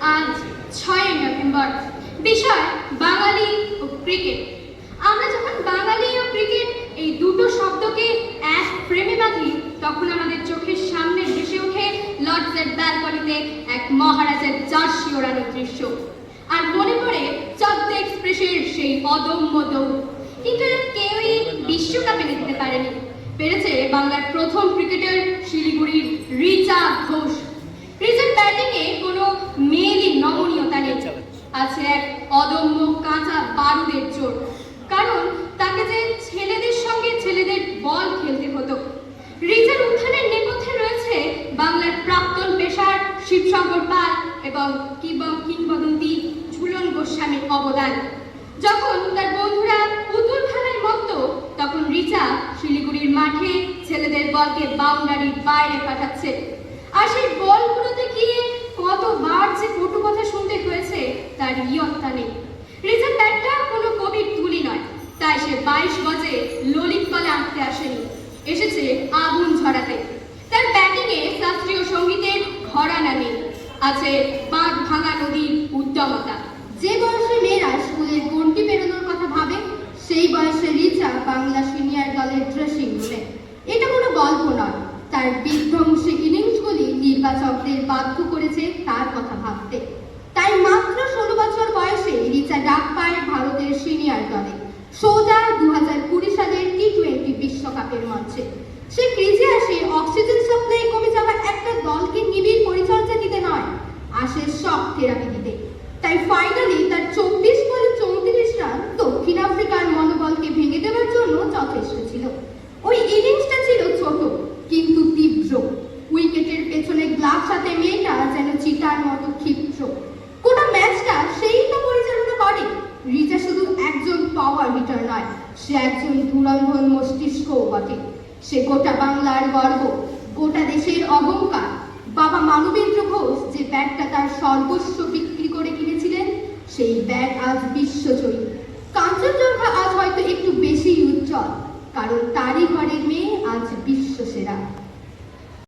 আজ ছয়ই নভেম্বর। বিষয় বাঙালি ও ক্রিকেট। আমরা যখন বাঙালি ও ক্রিকেট এই দুটো শব্দকে এক ফ্রেমে বাঁধি, তখন আমাদের চোখের সামনে ভেসে ওঠে লর্ডসের ব্যালকনিতে এক মহারাজের জার্সি ওড়ানোর দৃশ্য। আর মনে পড়ে চদ্দ এক্সপ্রেসের সেই অদম্য দৌড়। কিন্তু কেউই বিশ্বকাপে নিতে পারেনি। পেরেছে বাংলার প্রথম ক্রিকেটার শিলিগুড়ির রিচা ঘোষ। রিচার ব্যাটিংয়ে কোনো আছে এক অদম্য কাঁচা বারুদের জোর কারণ তাকে যে ছেলেদের সঙ্গে ছেলেদের বল খেলতে হতো। রিচার উত্থানের নেপথ্যে রয়েছে বাংলার প্রাক্তন পেশার শিবশঙ্কর পাল এবং কিংবা কিংবদন্তি ঝুলন গোস্বামীর অবদান। যখন তার বন্ধুরা পুতুল খেলায় মত্ত, তখন রিচা শিলিগুড়ির মাঠে ছেলেদের বলকে বাউন্ডারির বাইরে পাঠাচ্ছে। আর সেই বলগুলোতে গিয়ে তার ইয়ত্তা নেই। ব্যাটটা কোনো কবির তুলি নয়, তাই সে বাইশ গজে ললিত কলে আঁকতে আসেনি। এসেছে আগুন ঝরাতে। তার ব্যাটিংয়ে শাস্ত্রীয় সঙ্গীতের ঘরানা নেই। আছে বাঁধ ভাঙা নদীর উদ্যমতা। যে বয়সে মেয়েরা স্কুলের গন্ডি পেরোনোর কথা ভাবে, সেই বয়সে রিচা বাংলা সোজা দু হাজার কুড়ি সালের টি টোয়েন্টি বিশ্বকাপের মঞ্চে সে ক্রিজে আসে, অক্সিজেন সাপ্লাই কমে যাওয়া একটা দলকে নিবিড় পরিচর্যা দিতে নয়, আসে শক থেরাপি দিতে। তাই ফাইনালি তার চব্বিশ বলে চৌত্রিশ রান দক্ষিণ আফ্রিকার মনোবলকে ভেঙে দেওয়ার জন্য যথেষ্ট ছিল। ওই ইনিংসটা ছিল ছোট, কিন্তু তীব্র। উইকেটের পেছনে গ্লাভ সাথে মেয়েটা যেন চিতার মতো ক্ষিপ্র কোন ম্যাচটা সেই তো পরিচালনা করে। রিচা শুধু একজন পাওয়ার হিটার নয় সে একজন ধুরন্ধর মস্তিষ্কও বটে। সে গোটা বাংলার গর্ব, গোটা দেশের অহংকার। বাবা মানবেন্দ্র ঘোষ যে ব্যাগটা তার সর্বস্ব বিক্রি করে কিনেছিলেন, সেই ব্যাগ আজ বিশ্বজয়ী। কাঞ্চনজঙ্ঘা আজ হয়তো একটু বেশি উজ্জ্বল, কারণ তারই ঘরের মেয়ে আজ বিশ্বসেরা।